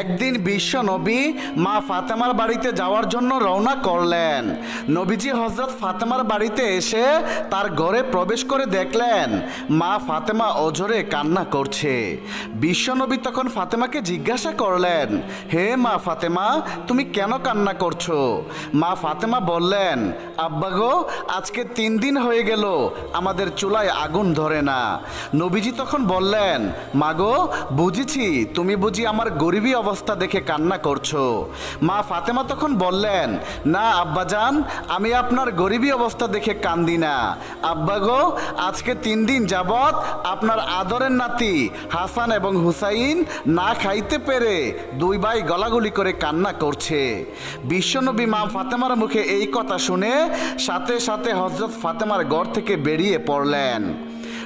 একদিন বিশ্ব নবী মা ফাতেমার বাড়িতে যাওয়ার জন্য রওনা করলেন। নবীজি হজরত ফাতেমার বাড়িতে এসে তার ঘরে প্রবেশ করে দেখলেন, মা ফাতেমা অজরে কান্না করছে। বিশ্ব নবী তখন ফাতেমাকে জিজ্ঞাসা করলেন, হে মা ফাতেমা, তুমি কেন কান্না করছ? মা ফাতেমা বললেন, আব্বা গো, আজকে তিন দিন হয়ে গেল, আমাদের চুলায় আগুন ধরে না। নবীজি তখন বললেন মাগো বুঝেছি, তুমি বুঝি আমার গরিবী অবস্থা দেখে কান্না করছ। মা ফাতেমা তখন বললেন, না, আব্বাজান, আমি আপনার গরিবী অবস্থা দেখে কান্দি না। আব্বা গো, আজকে তিন দিন যাবৎ আপনার আদরের নাতি হাসান এবং হুসাইন না খাইতে পেরে দুই ভাই গলাগুলি করে কান্না করছে। বিশ্বনবী মা ফাতেমার মুখে এই কথা শুনে সাথে সাথে হজরত ফাতেমার ঘর থেকে বেরিয়ে পড়লেন।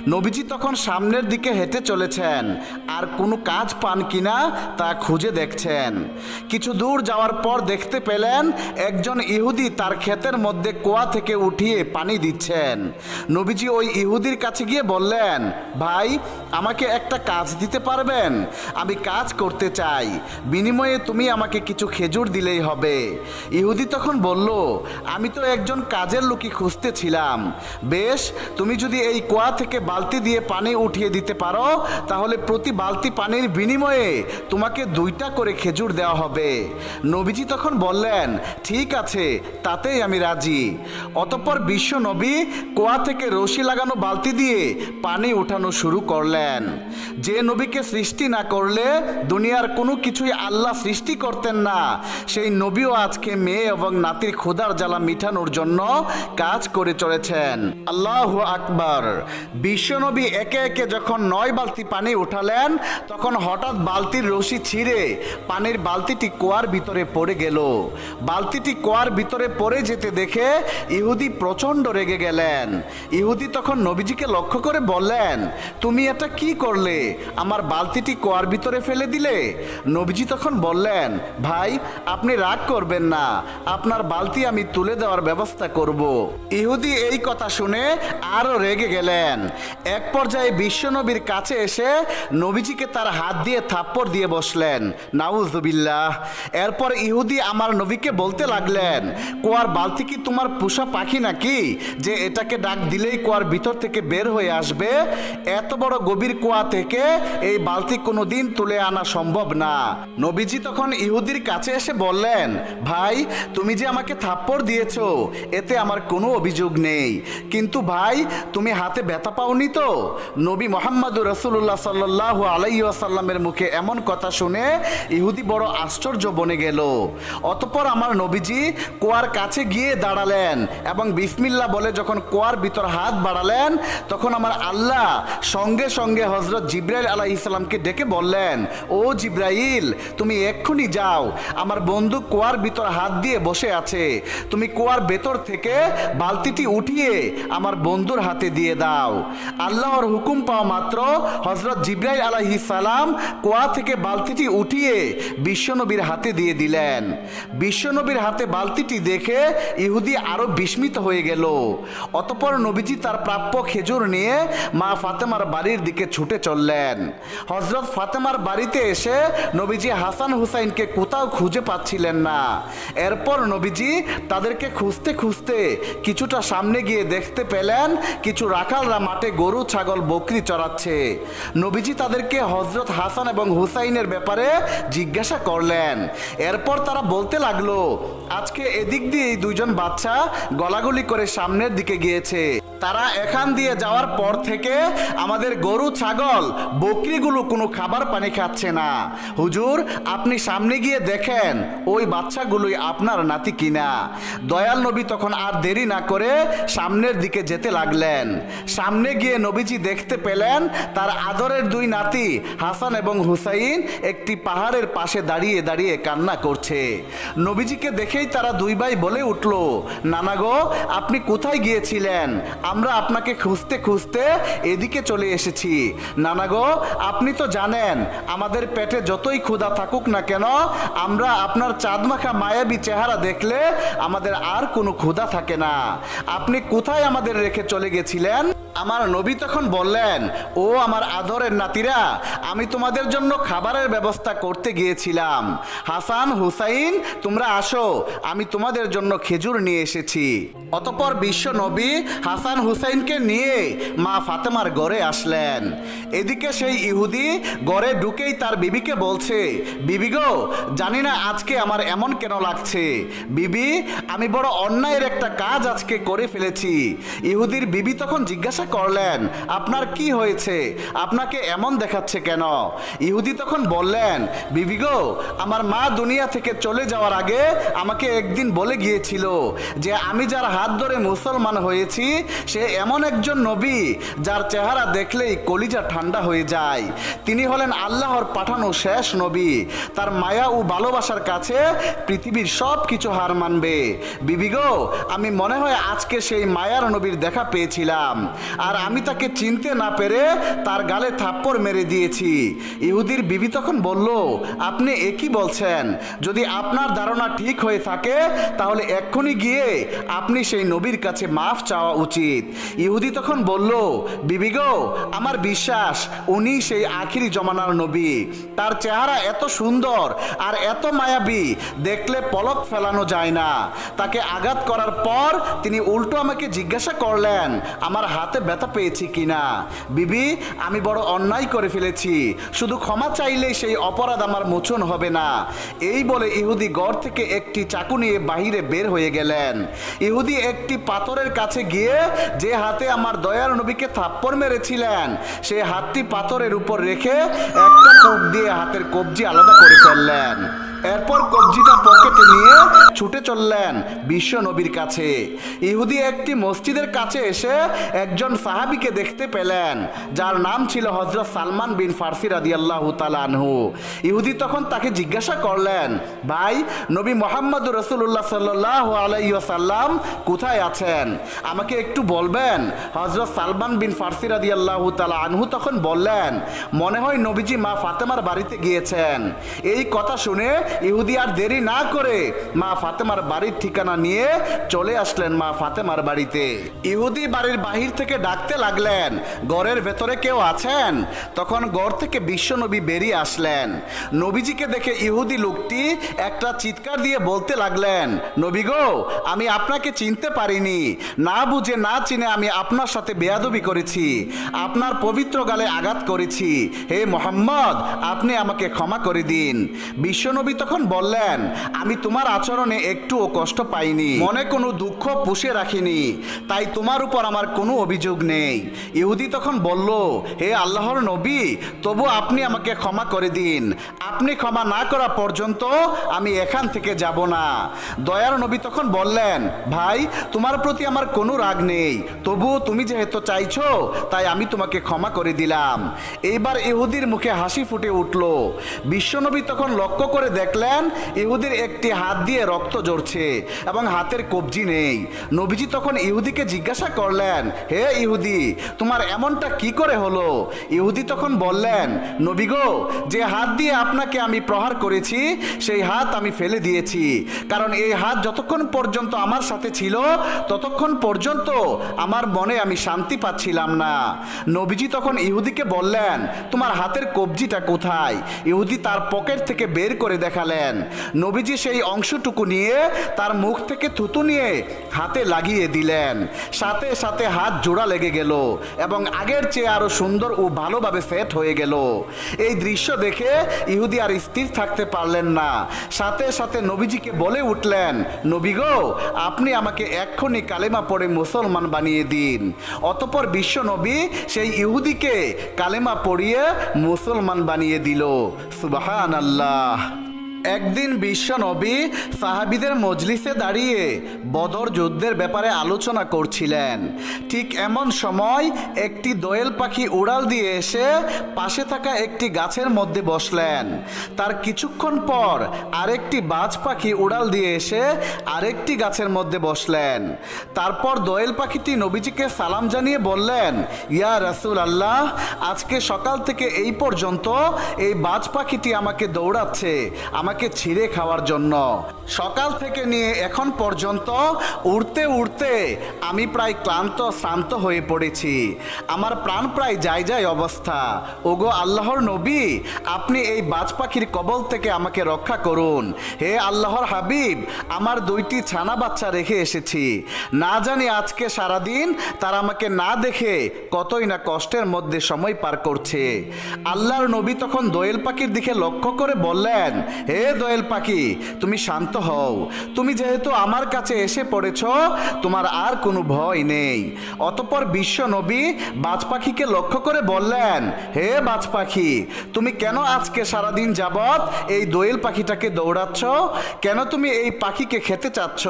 নবীজি তখন সামনের দিকে হেঁটে চলেছেন। আর কোনো কাজ পান কিনা তা খুঁজে দেখছেন। কিছু দূর যাওয়ার পর দেখতে পেলেন, একজন ইহুদি তার ক্ষেতের মধ্যে কুয়া থেকে উঠিয়ে পানি দিচ্ছেন। নবীজি ওই ইহুদির কাছে গিয়ে বললেন, ভাই, আমাকে একটা কাজ দিতে পারবেন? আমি কাজ করতে চাই। বিনিময়ে তুমি আমাকে কিছু খেজুর দিলেই হবে। ইহুদি তখন বলল, আমি তো একজন কাজের লোকই খুঁজতেছিলাম। বেশ, তুমি যদি এই কুয়া থেকে বালতি দিয়ে পানি উঠিয়ে দিতে পারো, তাহলে প্রতি বালতি পানির বিনিময়ে তোমাকে দুইটা করে খেজুর দেওয়া হবে। নবীজি তখন বললেন, ঠিক আছে, তাতেই আমি রাজি। অতঃপর বিশ্ব নবী কুয়া থেকে রশি লাগানো বালতি দিয়ে পানি উঠানো শুরু করলেন। যে নবীকে সৃষ্টি না করলে দুনিয়ার কোনো কিছুই আল্লাহ সৃষ্টি করতেন না। সেই নবীও আজকে মেয়ে এবং নাতির ক্ষুধার জ্বালা মিঠানোর জন্য কাজ করে চলেছেন। আল্লাহ আকবর। আকবার বিশ্বনবী একে একে যখন নয় বালতি পানি উঠালেন, তখন হঠাৎ বালতির রশি ছিঁড়ে পানির বালতিটি কুয়ার ভিতরে পড়ে গেল। বালতিটি কুয়ার ভিতরে পড়ে যেতে দেখে ইহুদি প্রচণ্ড রেগে গেলেন। ইহুদি তখন নবীজিকে লক্ষ্য করে বললেন, তুমি এটা কি করলে? আমার বালতিটি কুয়ার ভিতরে ফেলে দিলে? নবীজি তখন বললেন, ভাই, আপনি রাগ করবেন না। আপনার বালতি আমি তুলে দেওয়ার ব্যবস্থা করব। ইহুদি এই কথা শুনে আরও রেগে গেলেন। এক পর্যায়ে বিশ্বনবীর কাছে এসে নবীজিকে তার হাত দিয়ে থাপ্পড় দিয়ে বসলেন। নাউজুবিল্লাহ। এরপর ইহুদি আমার নবীকে বলতে লাগলেন, কুয়ার বালতি কি তোমার পোষা পাখি নাকি? যে এটাকে ডাক দিলেই কুয়ার ভিতর থেকে বের হয়ে আসবে? এত বড় গভীর কুয়া থেকে এই বালতি কোনো দিন তুলে আনা সম্ভব না। নবীজি তখন ইহুদির কাছে এসে বললেন, ভাই, তুমি যে আমাকে থাপ্পড় দিয়েছ, এতে আমার কোনো অভিযোগ নেই। কিন্তু ভাই, তুমি হাতে ব্যথা পাওনি তো নবী মোহাম্মদুর রসুল্লাহ সাল্লাহ আলাইসাল্লামের মুখে এমন কথা শুনে ইহুদি বড় আশ্চর্য বনে গেল। অতপর আমার নবীজি কুয়ার কাছে গিয়ে দাঁড়ালেন এবং বিসমিল্লা বলে যখন কুয়ার ভিতর হাত বাড়ালেন, তখন আমার আল্লাহ সঙ্গে সঙ্গে হজরত জিব্রাইল আলাহ ইসলামকে ডেকে বললেন, ও জিব্রাইল, তুমি এক্ষুনি যাও। আমার বন্ধু কুয়ার ভিতর হাত দিয়ে বসে আছে। তুমি কুয়ার ভেতর থেকে বালতিটি উঠিয়ে আমার বন্ধুর হাতে দিয়ে দাও। আল্লাহর হুকুম পাওয়া মাত্র হজরত জিব্রাইল আলাহি সালাম কুয়া থেকে বালতিটি উঠিয়ে বিশ্বনবীর হাতে দিয়ে দিলেন। বিশ্বনবীর হাতে বালতিটি দেখে ইহুদি আরও বিস্মিত হয়ে গেল। অতপর নবীজি তার প্রাপ্য খেজুর নিয়ে মা ফাতেমার বাড়ির দিকে ছুটে চললেন। হজরত ফাতেমার বাড়িতে এসে নবীজি হাসান হুসাইনকে কোথাও খুঁজে পাচ্ছিলেন না। এরপর নবীজি তাদেরকে খুঁজতে খুঁজতে কিছুটা সামনে গিয়ে দেখতে পেলেন, কিছু রাখালরা মাঠে গরু, ছাগল, বকরি চড়াচ্ছে। নবীজি তাদেরকে হজরত হাসান এবং হুসাইনের ব্যাপারে জিজ্ঞাসা করলেন। এরপর তারা বলতে লাগল, আজকে এদিক দিয়ে এই দুইজন বাচ্চা গলাগলি করে সামনের দিকে গিয়েছে। তারা এখান দিয়ে যাওয়ার পর থেকে আমাদের গরু, ছাগল, বকরিগুলো কোনো খাবার পানি খাচ্ছে না। হুজুর, আপনি সামনে গিয়ে দেখেন, ওই বাচ্চাগুলোই আপনার নাতি কিনা। দয়াল নবী তখন আর দেরি না করে সামনের দিকে যেতে লাগলেন। সামনে গিয়ে নবীজি দেখতে পেলেন, তার আদরের দুই নাতি, হাসান এবং হুসাইন, একটি পাহাড়ের পাশে দাঁড়িয়ে দাঁড়িয়ে কান্না করছে। নবীজিকে দেখেই তারা দুই ভাই বলে উঠল, নানা গো, আপনি কোথায় গিয়েছিলেন? আমরা আপনাকে খুঁজতে খুঁজতে এদিকে চলে এসেছি। নানা গো, আপনি তো জানেন, আমাদের পেটে যতই ক্ষুধা থাকুক না কেন, আমরা আপনার চাঁদমাখা মায়াবী চেহারা দেখলে আমাদের আর কোনো ক্ষুধা থাকে না। আপনি কোথায় আমাদের রেখে চলে গেছিলেন? আমার নবী তখন বললেন, ও আমার আদরের নাতিরা, আমি তোমাদের জন্য খাবারের ব্যবস্থা করতে গিয়েছিলাম। হাসান, হুসাইন, তোমরা আসো, আমি তোমাদের জন্য খেজুর নিয়ে এসেছি। অতপর বিশ্ব নবী হাসান হুসাইনকে নিয়ে মা ফাতেমার ঘরে আসলেন। এদিকে সেই ইহুদি ঘরে ঢুকেই তার বিবিকে বলছে, বিবি গো, জানি না আজকে আমার এমন কেন লাগছে। বিবি, আমি বড় অন্যায়ের একটা কাজ আজকে করে ফেলেছি। ইহুদির বিবি তখন জিজ্ঞাসা করলেন, আপনার কি হয়েছে? আপনাকে এমন দেখাচ্ছে কেন? ইহুদি তখন বললেন, বিবি গো, আমার মা দুনিয়া থেকে চলে যাওয়ার আগে আমাকে একদিন বলে গিয়েছিল যে আমি যার হাত ধরে মুসলমান হয়েছি, সে এমন একজন নবী যার চেহারা দেখলেই কলিজা ঠান্ডা হয়ে যায়। তিনি হলেন আল্লাহর পাঠানো শেষ নবী। তার মায়া ও ভালোবাসার কাছে পৃথিবীর সব কিছু হার মানবে। বিবি গো, আমি মনে হয় আজকে সেই মায়ার নবীর দেখা পেয়েছিলাম। আর আমি তাকে চিনতে না পেরে তার গালে থাপ্পড় মেরে দিয়েছি। ইহুদির বিবি তখন বলল, আপনি একই বলছেন? যদি আপনার ধারণা ঠিক হয়ে থাকে, তাহলে এক্ষুনি গিয়ে আপনি সেই নবীর কাছে মাফ চাওয়া উচিত। ইহুদি তখন বলল, বিবি গো, আমার বিশ্বাস, উনি সেই আখিরি জমানার নবী। তার চেহারা এত সুন্দর আর এত মায়াবী, দেখলে পলক ফেলানো যায় না। তাকে আঘাত করার পর তিনি উল্টো আমাকে জিজ্ঞাসা করলেন, আমার হাতে ব্যথা পেয়েছি কিনা? বিবি, আমি বড় অন্যায় করে ফেলেছি। শুধু ক্ষমা চাইলেই সেই অপরাধ আমার মোচন হবে না। এই বলে ইহুদি গড় থেকে একটি চাকু নিয়ে বাহিরে বের হয়ে গেলেন। ইহুদি একটি পাথরের কাছে গিয়ে যে হাতে আমার দয়ার নবীকে থাপ্পড় মেরেছিলেন সেই হাতটি পাথরের উপর রেখে একটা কোপ দিয়ে হাতের কবজি আলাদা করে ফেললেন। এরপর কবজিটা পকেটে নিয়ে ছুটে চললেন বিশ্ব নবীর কাছে। ইহুদি একটি মসজিদের কাছে এসে একজন সাহাবিকে দেখতে পেলেন, যার নাম ছিল হজরত সালমান বিন ফার্সি রাদি আল্লাহ আনহু। ইহুদি তখন তাকে জিজ্ঞাসা করলেন, ভাই, নবী মোহাম্মদ রসুল্লাহ সাল্লাহ আলাইসাল্লাম কোথায় আছেন? আমাকে একটু বলবেন? হজরত সালমান বিন ফার্সি রাদি আল্লাহ আনহু তখন বললেন, মনে হয় নবীজি মা ফাতেমার বাড়িতে গিয়েছেন। এই কথা শুনে ইহুদি আর দেরি না করে মা ফাতেমার বাড়ির ঠিকানা নিয়ে চলে আসলেন মা ফাতেমার বাড়িতে। ইহুদি বাড়ির বাহির থেকে ডাকতে লাগলেন, ঘরের ভেতরে কেউ আছেন? তখন ঘর থেকে বিশ্বনবী বেরিয়ে আসলেন। নবীজিকে দেখে ইহুদি লোকটি একটা চিৎকার দিয়ে বলতে লাগলেন, নবী গো, আমি আপনাকে চিনতে পারিনি। না বুঝে, না চিনে আমি আপনার সাথে বেয়াদবি করেছি। আপনার পবিত্র গালে আঘাত করেছি। হে মোহাম্মদ, আপনি আমাকে ক্ষমা করে দিন। বিশ্বনবী তখন বললেন, আমি তোমার আচরণে একটুও কষ্ট পাইনি। মনে কোনো দুঃখ পুষে রাখিনি। তাই তোমার উপর আমার কোনো অভিযোগ নেই। ইহুদি তখন বলল, হে আল্লাহর নবী, তবু আপনি আমাকে ক্ষমা করে দিন। আপনি ক্ষমা না করা পর্যন্ত আমি এখান থেকে যাব না। দয়ার নবী তখন বললেন, ভাই, তোমার প্রতি আমার কোনো রাগ নেই। তবুও তুমি যেহেতু চাইছো, তাই আমি তোমাকে ক্ষমা করে দিলাম। এইবার ইহুদির মুখে হাসি ফুটে উঠল। বিশ্বনবী তখন লক্ষ্য করে দেখলেন, ইহুদির একটি হাত দিয়ে রক্ত জড়ছে এবং হাতের কবজি নেই। নবীজি তখন ইহুদিকে জিজ্ঞাসা করলেন, হে ইহুদি, তোমার এমনটা কি করে হলো? ইহুদি তখন বললেন, নবী গো, যে হাত দিয়ে আপনাকে আমি প্রহার করেছি, সেই হাত আমি ফেলে দিয়েছি। কারণ এই হাত যতক্ষণ পর্যন্ত আমার সাথে ছিল, ততক্ষণ পর্যন্ত আমার মনে আমি শান্তি পাচ্ছিলাম না। নবীজি তখন ইহুদিকে বললেন, তোমার হাতের কবজিটা কোথায়? ইহুদি তার পকেট থেকে বের করে দেখালেন। নবীজি সেই অংশটুকু নিয়ে তার মুখ থেকে থুতু নিয়ে হাতে লাগিয়ে দিলেন। সাথে সাথে হাত জোড়া লেগে গেল এবং আগের চেয়ে আরও সুন্দর ও ভালোভাবে সেট হয়ে গেল। এই দৃশ্য দেখে ইহুদি আর স্থির থাকতে পারলেন না। সাথে সাথে নবীজিকে বলে উঠলেন, নবী গো, আপনি আমাকে এক্ষুনি কালেমা পড়ে মুসলমান বানিয়ে দিন। অতপর বিশ্ব নবী সেই ইহুদিকে কালেমা পড়িয়ে মুসলমান বানিয়ে দিল। সুবাহান আল্লাহ একদিন বিশ্ব নবী সাহাবিদের মজলিসে দাঁড়িয়ে বদর যুদ্ধের ব্যাপারে আলোচনা করছিলেন। ঠিক এমন সময় একটি দোয়েল পাখি উড়াল দিয়ে এসে পাশে থাকা একটি গাছের মধ্যে বসলেন। তার কিছুক্ষণ পর আরেকটি বাজ পাখি উড়াল দিয়ে এসে আরেকটি গাছের মধ্যে বসলেন। তারপর দোয়েল পাখিটি নবীজিকে সালাম জানিয়ে বললেন, ইয়া রাসূল আল্লাহ আজকে সকাল থেকে এই পর্যন্ত এই বাজ পাখিটি আমাকে দৌড়াচ্ছে। আমাকে আমাকে ছিঁড়ে খাওয়ার জন্য। সকাল থেকে নিয়ে এখন পর্যন্ত উড়তে উড়তে আমি প্রায় ক্লান্ত, শ্রান্ত হয়ে পড়েছি। আমার প্রাণ প্রায় যায় যায় অবস্থা। ওগো আল্লাহর নবী, আপনি এই বাজ পাখির কবল থেকে আমাকে রক্ষা করুন। হে আল্লাহর হাবিব, আমার দুইটি ছানা বাচ্চা রেখে এসেছি। না জানি আজকে সারাদিন তারা আমাকে না দেখে কতই না কষ্টের মধ্যে সময় পার করছে। আল্লাহর নবী তখন দোয়েল পাখির দিকে লক্ষ্য করে বললেন, হে দোয়েল পাখি, তুমি শান্ত হও। তুমি যেহেতু আমার কাছে এসে পড়েছ, তোমার আর কোনো ভয় নেই। অতপর বিশ্ব নবী বাজ পাখিকে লক্ষ্য করে বললেন, হে বাজ পাখি তুমি কেন আজকে সারাদিন যাবৎ এই দোয়েল পাখিটাকে দৌড়াচ্ছ? কেন তুমি এই পাখিকে খেতে চাচ্ছ?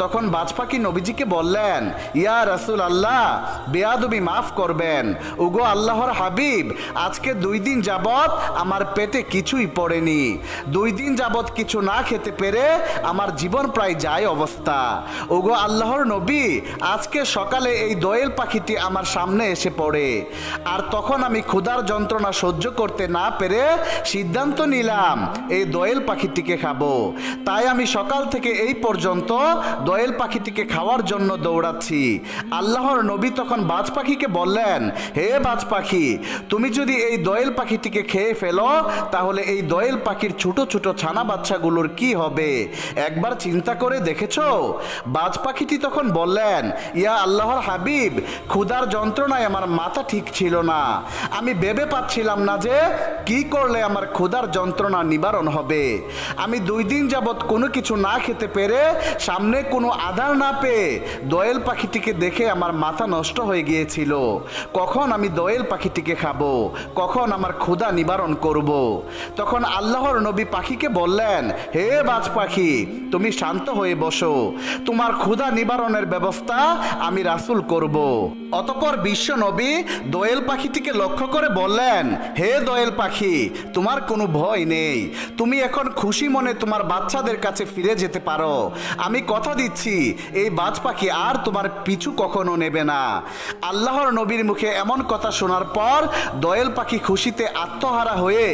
তখন বাজ পাখি নবীজিকে বললেন, ইয়া রাসুল আল্লাহ বেয়াদবি মাফ করবেন। উগো আল্লাহর হাবিব, আজকে দুই দিন যাবৎ আমার পেটে কিছুই পড়েনি। দুই দিন যাবৎ কিছু না খেতে পেরে আমার জীবন প্রায় যায় অবস্থা। ওগো আল্লাহর নবী, আজকে সকালে এই দোয়েল পাখিটি আমার সামনে এসে পড়ে। আর তখন আমি ক্ষুধার যন্ত্রণা সহ্য করতে না পেরে সিদ্ধান্ত নিলাম, এই দোয়েল পাখিটিকে খাব। তাই আমি সকাল থেকে এই পর্যন্ত দোয়েল পাখিটিকে খাওয়ার জন্য দৌড়াচ্ছি। আল্লাহর নবী তখন বাজ পাখিকে বললেন, হে বাজ পাখি, তুমি যদি এই দোয়েল পাখিটিকে খেয়ে ফেলো, তাহলে এই দোয়েল পাখির ছোট ছোট ছানা বাচ্চাগুলোর কি হবে? একবার চিন্তা করে দেখেছ? বাজ পাখিটি তখন বললেন, ইয়া আল্লাহর হাবিব, ক্ষুধার যন্ত্রণায় আমার মাথা ঠিক ছিল না। আমি ভেবে পাচ্ছিলাম না যে কি করলে আমার ক্ষুধার যন্ত্রণা নিবারণ হবে। আমি দুই দিন যাবৎ কোনো কিছু না খেতে পেরে সামনে কোনো আধার না পেয়ে দোয়েল পাখিটিকে দেখে আমার মাথা নষ্ট হয়ে গিয়েছিল। কখন আমি দোয়েল পাখিটিকে খাব? কখন আমার ক্ষুধা নিবারণ করব। তখন আল্লাহর নবী পাখিকে বললেন, হে বাজ পাখি তুমি শান্ত হয়ে বসো। তোমার ক্ষুধা নিবারণের ব্যবস্থা আমি রাসুল করব। অতপর বিশ্ব নবী দোয়েল পাখিটিকে লক্ষ্য করে বললেন, হে দোয়েল পাখি, তোমার কোনো ভয় নেই। তুমি এখন খুশি মনে তোমার বাচ্চাদের কাছে ফিরে যেতে পারো। আমি কথা দিচ্ছি, এই বাজ পাখি আর তোমার পিছু কখনো নেবে না। আল্লাহর নবীর মুখে এমন কথা শোনার পর দোয়েল পাখি খুশিতে আত্মহারা হয়ে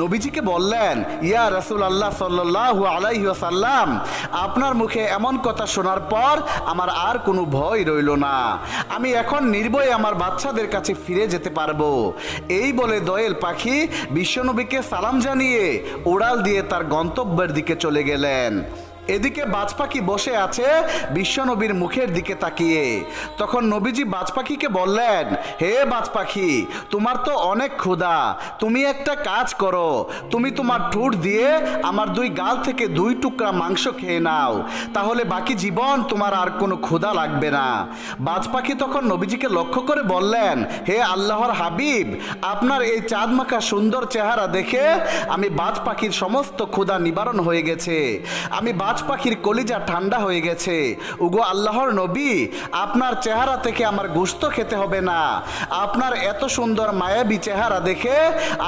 নবীজিকে বললেন, ইয়া রসুল আল্লাহ সাল্লু আলাইসাল্লাম আপনার মুখে এমন কথা শোনার পর আমার আর কোনো ভয় রইল না। আমি এখন নির্ভয়ে আমার বাচ্চাদের কাছে ফিরে যেতে পারব। এই বলে দয়েল পাখি বিশ্বনবীকে সালাম জানিয়ে ওড়াল দিয়ে তার গন্তব্যের দিকে চলে গেলেন। এদিকে বাজ পাখি বসে আছে বিশ্বনবীর মুখের দিকে তাকিয়ে। তখন নবীজি বাজ পাখিকে বললেন, হে বাজ পাখি তোমার তো অনেক ক্ষুধা। তুমি একটা কাজ করো। তুমি তোমার ঠোঁট দিয়ে আমার দুই গাল থেকে দুই টুকরা মাংস খেয়ে নাও। তাহলে বাকি জীবন তোমার আর কোনো ক্ষুধা লাগবে না। বাজ পাখি তখন নবীজিকে লক্ষ্য করে বললেন, হে আল্লাহর হাবিব, আপনার এই চাঁদ মাখা সুন্দর চেহারা দেখে আমি বাজ পাখির সমস্ত ক্ষুধা নিবারণ হয়ে গেছে। আমি বাজ পাখির কলিজা ঠান্ডা হয়ে গেছে। উগো আল্লাহর নবী, আপনার চেহারা থেকে আমার গুস্ত খেতে হবে না। আপনার এত সুন্দর মায়াবী চেহারা দেখে,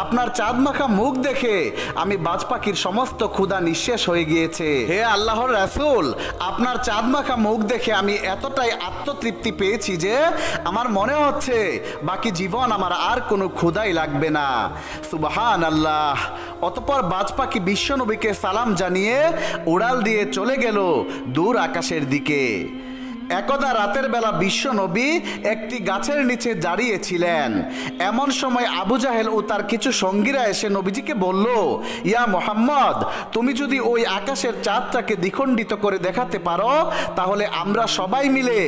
আপনার চাঁদ মাখা মুখ দেখে আমি বাজ পাখির সমস্ত ক্ষুধা নিঃশেষ হয়ে গিয়েছে। হে আল্লাহর রাসূল, আপনার চাঁদ মাখা মুখ দেখে আমি এতটাই আত্মতৃপ্তি পেয়েছি যে আমার মনে হচ্ছে বাকি জীবন আমার আর কোনো ক্ষুধাই লাগবে না। সুবাহান আল্লাহ অতপর বাজ পাখি বিশ্বনবীকে সালাম জানিয়ে উড়াল দিয়ে চলে গেল দূর আকাশের দিকে। একদা রাতের বেলা বিশ্ব নবী একটি গাছের নিচে দাঁড়িয়েছিলেন। এমন সময় আবু জাহেল ও তার কিছু সঙ্গীরা এসে নবীজিকে বলল, ইয়া মোহাম্মদ, তুমি যদি ওই আকাশের চাঁদটাকে দ্বিখণ্ডিত করে দেখাতে পারো, তাহলে আমরা সবাই মিলে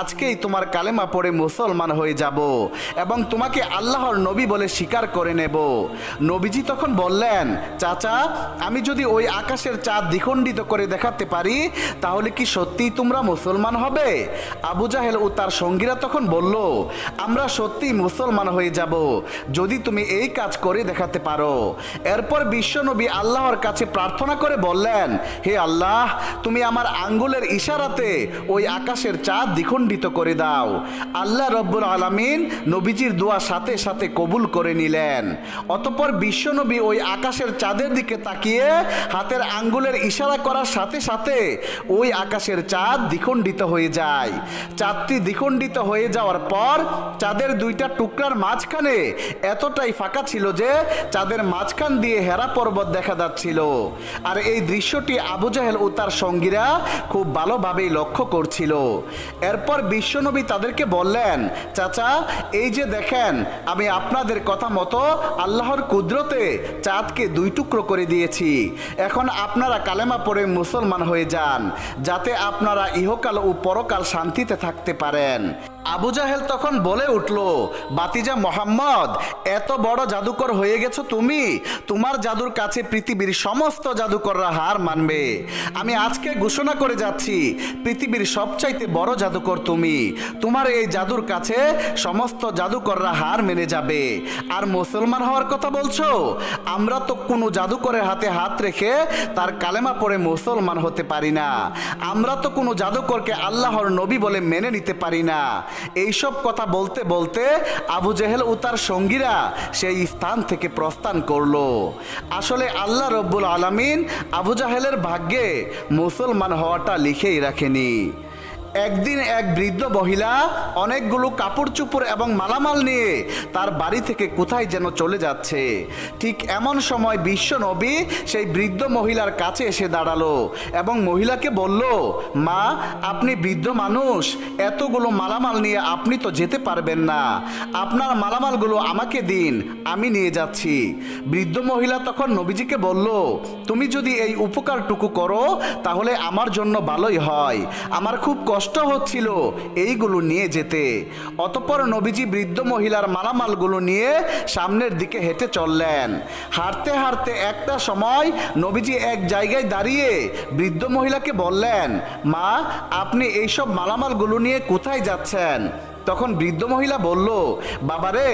আজকেই তোমার কালেমা পড়ে মুসলমান হয়ে যাব এবং তোমাকে আল্লাহর নবী বলে স্বীকার করে নেব। নবীজি তখন বললেন, চাচা, আমি যদি ওই আকাশের চাঁদ দ্বিখণ্ডিত করে দেখাতে পারি, তাহলে কি সত্যিই তোমরা মুসলমান হবে? আবু জাহেল ও তার সঙ্গীরা তখন বলল, আমরা সত্যি মুসলমান হয়ে যাব যদি তুমি এই কাজ করে দেখাতে পারো। এরপর বিশ্বনবী আল্লাহর কাছে প্রার্থনা করে বললেন, হে আল্লাহ, তুমি আমার আঙ্গুলের ইশারাতে ওই আকাশের চাঁদ দ্বিখণ্ডিত করে দাও। আল্লাহ রব্বুল আলামিন নবীজির দোয়া সাথে সাথে কবুল করে নিলেন। অতপর বিশ্বনবী ওই আকাশের চাঁদের দিকে তাকিয়ে হাতের আঙ্গুলের ইশারা করার সাথে সাথে ওই আকাশের চাঁদ দ্বিখণ্ডিত হয়ে যায়। যায়। চাঁদটি দ্বিখণ্ডিত হয়ে যাওয়ার পর চাঁদের দুইটা টুকরার মাঝখানে এতটাই ফাঁকা ছিল যে চাঁদের মাঝখান দিয়ে হেরা পর্বত দেখা যাচ্ছিল। আর এই দৃশ্যটি আবু জাহেল ও তার সঙ্গীরা খুব ভালোভাবেই লক্ষ্য করছিল। এরপর বিশ্বনবী তাদেরকে বললেন, চাচা, এই যে দেখেন, আমি আপনাদের কথা মতো আল্লাহর কুদরতে চাঁদকে দুই টুকরো করে দিয়েছি। এখন আপনারা কালেমা পড়ে মুসলমান হয়ে যান, যাতে আপনারা ইহকাল ও পরকাল শান্তিতে থাকতে পারেন। আবু জাহেল তখন বলে উঠল, বাতিজা মোহাম্মদ, এত বড় জাদুকর হয়ে গেছো তুমি। তোমার জাদুর কাছে পৃথিবীর সমস্ত জাদুকররা হার মানবে। আমি আজকে ঘোষণা করে যাচ্ছি, পৃথিবীর সবচাইতে বড় জাদুকর তুমি। তোমার এই জাদুর কাছে সমস্ত জাদুকররা হার মেনে যাবে। আর মুসলমান হওয়ার কথা বলছো? আমরা তো কোনো জাদুকরের হাতে হাত রেখে তার কালেমা পড়ে মুসলমান হতে পারি না। আমরা তো কোনো জাদুকরকে আল্লাহর নবী বলে মেনে নিতে পারি না। এইসব কথা বলতে বলতে আবু জেহেল ও তার সঙ্গীরা সেই স্থান থেকে প্রস্থান করল। আসলে আল্লাহ রব্বুল আলামিন আবু জাহেলের ভাগ্যে মুসলমান হওয়াটা লিখেই রাখেনি। একদিন এক বৃদ্ধ মহিলা অনেকগুলো কাপড় চুপড় এবং মালামাল নিয়ে তার বাড়ি থেকে কোথায় যেন চলে যাচ্ছে। ঠিক এমন সময় বিশ্ব নবী সেই বৃদ্ধ মহিলার কাছে এসে দাঁড়াল এবং মহিলাকে বলল, মা, আপনি বৃদ্ধ মানুষ, এতগুলো মালামাল নিয়ে আপনি তো যেতে পারবেন না। আপনার মালামালগুলো আমাকে দিন, আমি নিয়ে যাচ্ছি। বৃদ্ধ মহিলা তখন নবীজিকে বলল, তুমি যদি এই উপকারটুকু করো, তাহলে আমার জন্য ভালোই হয়। আমার খুব কষ্ট হচ্ছিল এইগুলো নিয়ে যেতে। অতপর নবীজি বৃদ্ধ মহিলার মালামালগুলো নিয়ে সামনের দিকে হেঁটে চললেন। হাঁটতে হাঁটতে একটা সময় নবীজি এক জায়গায় দাঁড়িয়ে বৃদ্ধ মহিলাকে বললেন, মা, আপনি এইসব মালামালগুলো নিয়ে কোথায় যাচ্ছেন? তখন বৃদ্ধ মহিলা বলল, বাবারে,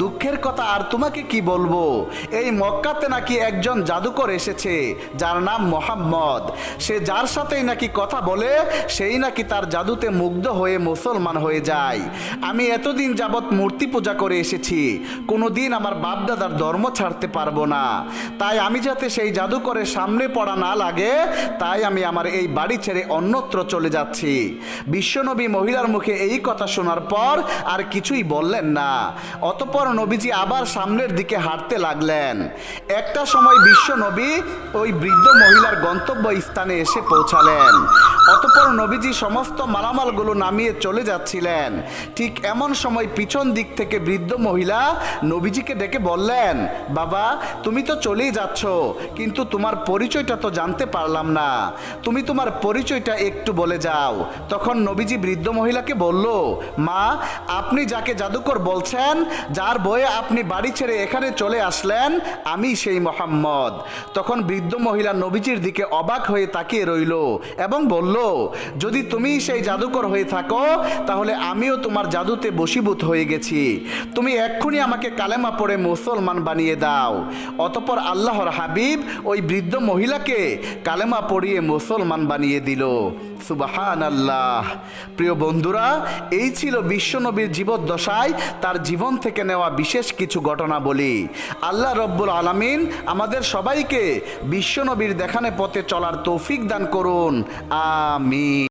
দুঃখের কথা আর তোমাকে কি বলব? এই মক্কাতে নাকি একজন জাদুকর এসেছে, যার নাম মোহাম্মদ। সে যার সাথেই নাকি কথা বলে, সেই নাকি তার জাদুতে মুগ্ধ হয়ে মুসলমান হয়ে যায়। আমি এতদিন যাবৎ মূর্তি পূজা করে এসেছি, কোনোদিন আমার বাপদাদার ধর্ম ছাড়তে পারব না। তাই আমি যাতে সেই জাদুকরের সামনে পড়া না লাগে, তাই আমি আমার এই বাড়ি ছেড়ে অন্যত্র চলে যাচ্ছি। বিশ্বনবী মহিলার মুখে এই কথা শোনার পর আর কিছুই বললেন না। অতপর নবীজি আবার সামনের দিকে হাঁটতে লাগলেন। একটা সময় বিশ্ব নবী ওই বৃদ্ধ মহিলার গন্তব্য স্থানে এসে পৌঁছালেন। অতপর নবীজি সমস্ত মালামালগুলো নামিয়ে চলে যাচ্ছিলেন। ঠিক এমন সময় পিছন দিক থেকে বৃদ্ধ মহিলা নবীজিকে ডেকে বললেন, বাবা, তুমি তো চলেই যাচ্ছ, কিন্তু তোমার পরিচয়টা তো জানতে পারলাম না। তুমি তোমার পরিচয়টা একটু বলে যাও। তখন নবীজি বৃদ্ধ মহিলাকে বলল, মা, আপনি যাকে জাদুকর বলছেন, যার বয়ে আপনি বাড়ি ছেড়ে এখানে চলে আসলেন, আমি সেই মোহাম্মদ। তখন বৃদ্ধ মহিলা নবীজির দিকে অবাক হয়ে তাকিয়ে রইল এবং বলল যদি তুমি সেই জাদুকর হয়ে থাকো, তাহলে আমিও তোমার জাদুতে বশীভূত হয়ে গেছি। তুমি এক্ষুনি আমাকে কালেমা পড়ে মুসলমান বানিয়ে দাও। অতপর আল্লাহর হাবিব ওই বৃদ্ধ মহিলাকে কালেমা পড়িয়ে মুসলমান বানিয়ে দিল। সুবাহান আল্লাহ প্রিয় বন্ধুরা, এই ছিল বিশ্বনবীর জীবদ্দশায় তার জীবন থেকে নেওয়া বিশেষ কিছু ঘটনা বলি। আল্লাহ রব্বুল আলমিন আমাদের সবাইকে বিশ্বনবীর দেখানে পথে চলার তৌফিক দান করুন। আমিন।